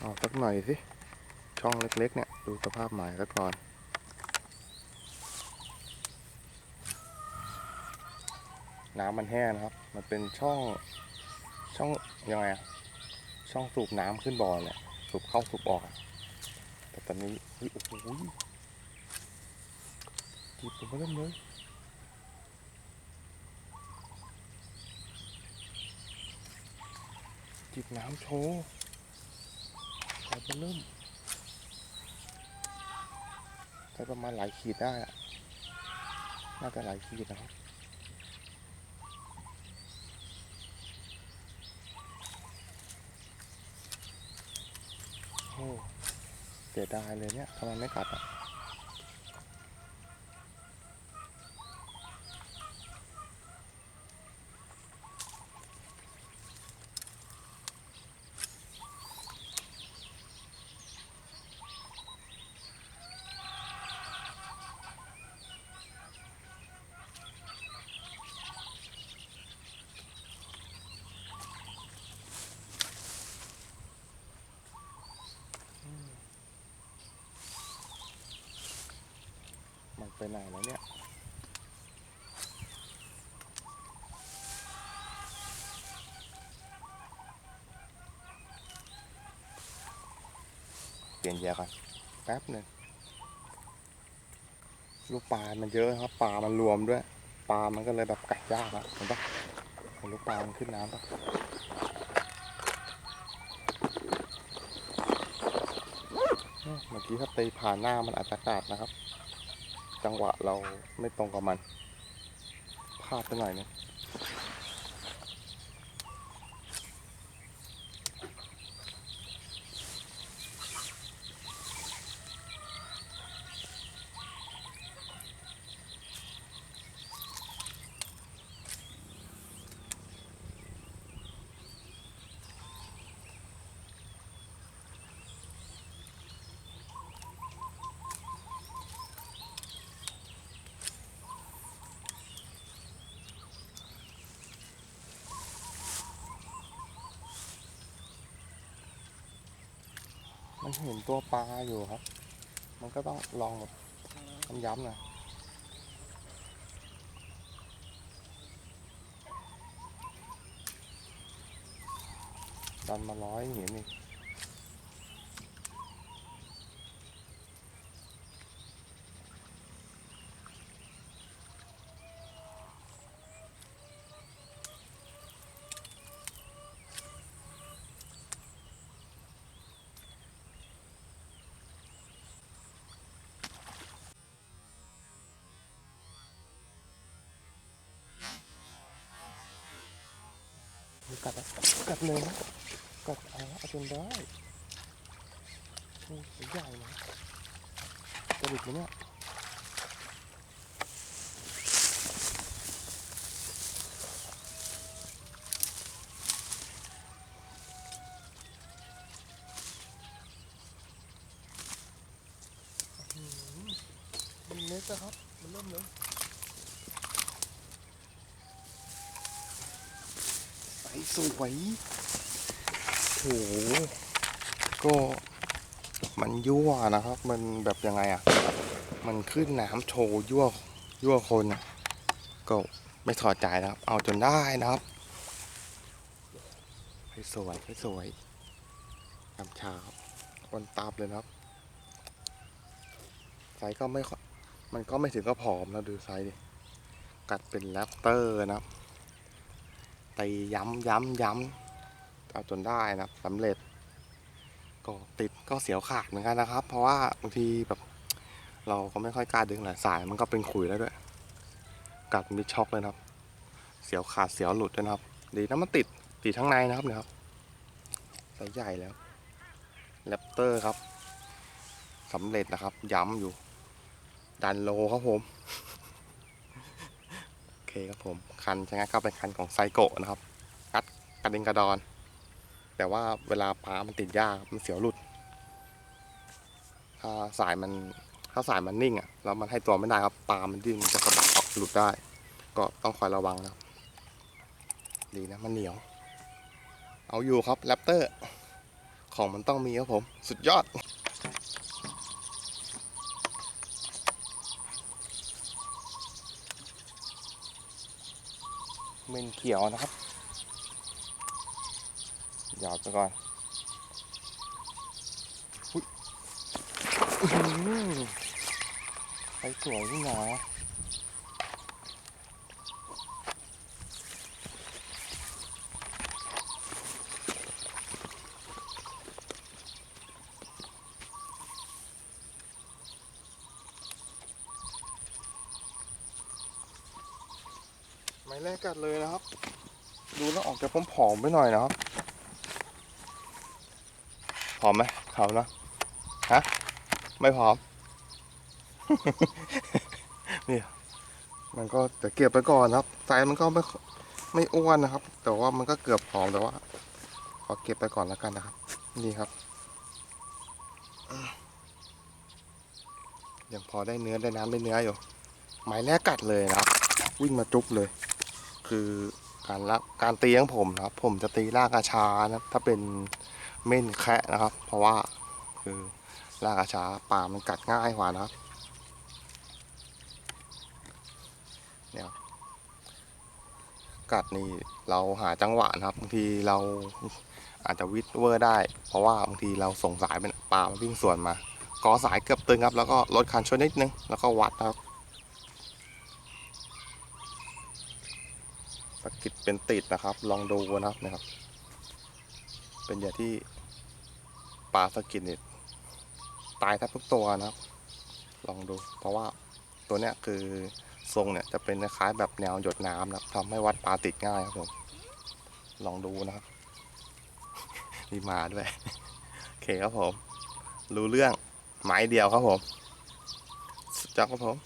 เอาสักหน่อยสิ ช่องเล็กๆเนี่ย ดูสภาพหมายซะก่อน น้ำมันแห้งนะครับ มันเป็นช่องช่องยังไงอะช่องสูบน้ำขึ้นบ่อเนี่ย สูบเข้าสูบออก แต่ตอนนี้เฮ้ยโอ้โหจีบผมมาเริ่มเลยจิบน้ำโชว์ ใส่ไปเริ่มใส่ประมาณหลายขีดได้อะน่าจะหลายขีดนะครับโอ้เสียดายเลยเนี่ยทำไมไม่กัดอะ มันไปไหนแล้วเนี่ยเปลี่ยนเหยาก่อนแป๊บหนึ่งลูกปลา มันเยอะครับ ปลา มันรวมด้วย ปลา มันก็เลยแบบกัดยากอะเห็นปะเห็นลูกปลา มันขึ้นน้ำปะเอ้าเมื่อกี้ถ้าตีผ่านหน้ามันอาจจะกัดนะครับ จังหวะเราไม่ตรงกับมันพลาดไปหน่อยนึง มันเห็นตัวปลาอยู่ครับ มันก็ต้องลองแบบย้ำๆหน่อยดันมาร้อยเหนีนี่กััดอะกัดเลยนะกัดเอาเอาจนได้นี่ใหญ่นะกระดิกไหมเนี่ยอื้อหือมันเล็กนะครับ มันเริ่มเลย สสวยโอ้โหก็มันยั่วนะครับ มันแบบยังไงอะ มันขึ้นน้ำโชว์ยั่วยั่วคนอะก็ไม่ถอดใจนะครับ เอาจนได้นะครับให้สวยให้สวยน้ำชาครับนตาบเลยนะครับไซก็ไม่มันก็ไม่ถึงก็ผอมนะดูไซดิกัดเป็นแรปเตอร์นะครับ ตีย้ำย้ำย้ำเอาจนได้นะสำเร็จ ก็ติดก็เสียวขาดเหมือนกันนะครับ เพราะว่าบางทีแบบเราก็ไม่ค่อยกล้าดึงหลายสาย มันก็เป็นขุยแล้วด้วย กัดมิดช็อกเลยนะครับ เสียวขาดเสียวหลุดด้วยนะครับ ดีนะมันติดติดทั้งในนะครับเนี่ยครับไซส์ใหญ่แล้วแรปเตอร์ครับสำเร็จนะครับ ย้ำอยู่ ดันโลครับผม คครับผม คันใช่ไหมก็เป็นคันของไซโกะนะครับกัดกระเด็นกระดอน แต่ว่าเวลาปลามันติดยากมันเสียวหลุด ถ้าสายมันถ้าสายมันนิ่งอะแล้วมันให้ตัวไม่ได้ครับปลามันดิ้นมันจะสะบัดออกหลุดได้ ก็ต้องคอยระวังนะครับ ดีนะมันเหนียว เอาอยู่ครับแรปเตอร์ ของมันต้องมีครับผม สุดยอด เมนเขียวนะครับ หยอดไปก่อนอุ๊ยไปสวยนี่หนา ไม่แรกกัดเลยนะครับ ดูแล้วออกจะผอมๆไปหน่อยนะครับผอมไหมผอมนะฮะไม่ผอม นี่มันก็จะเก็บไปก่อนครับไซส์มันก็ไม่ไม่อ้วนนะครับ แต่ว่ามันก็เกือบผอมแต่ว่าขอเก็บไปก่อนแล้วกันนะครับ นี่ครับยังพอได้เนื้อได้น้ำได้เนื้ออยู่ไม้แรกกัดเลยนะครับวิ่งมาจุ๊บเลย คือการละการตีของผมนะครับ ผมจะตีลากกระชานะถ้าเป็นเม่นแคะนะครับ เพราะว่าคือลากกระชาปลามันกัดง่ายกว่านะครับเนี่ยกัดนี่เราหาจังหวะนะครับบางทีเราอาจจะวิดเวอร์ได้ เพราะว่าบางทีเราส่งสายเป็นปลามันวิ่งสวนมากอสายเกือบตึงครับ แล้วก็ลดคันช่วยนิดนึงแล้วก็วัดนะครับ สะกิดเป็นติดนะครับ ลองดูนะครับนะครับ เป็นอย่างที่ปลาสะกิดเนี่ยตายแทบทุกตัวนะครับ ลองดู เพราะว่าตัวเนี้ยคือทรงเนี่ยจะเป็นคล้ายแบบแนวหยดน้ำนะครับทำให้วัดปลาติดง่ายครับผมลองดูนะครับมีมาด้วยโอเคครับผม รู้เรื่องไม้เดียวครับผม สุดยอดครับผม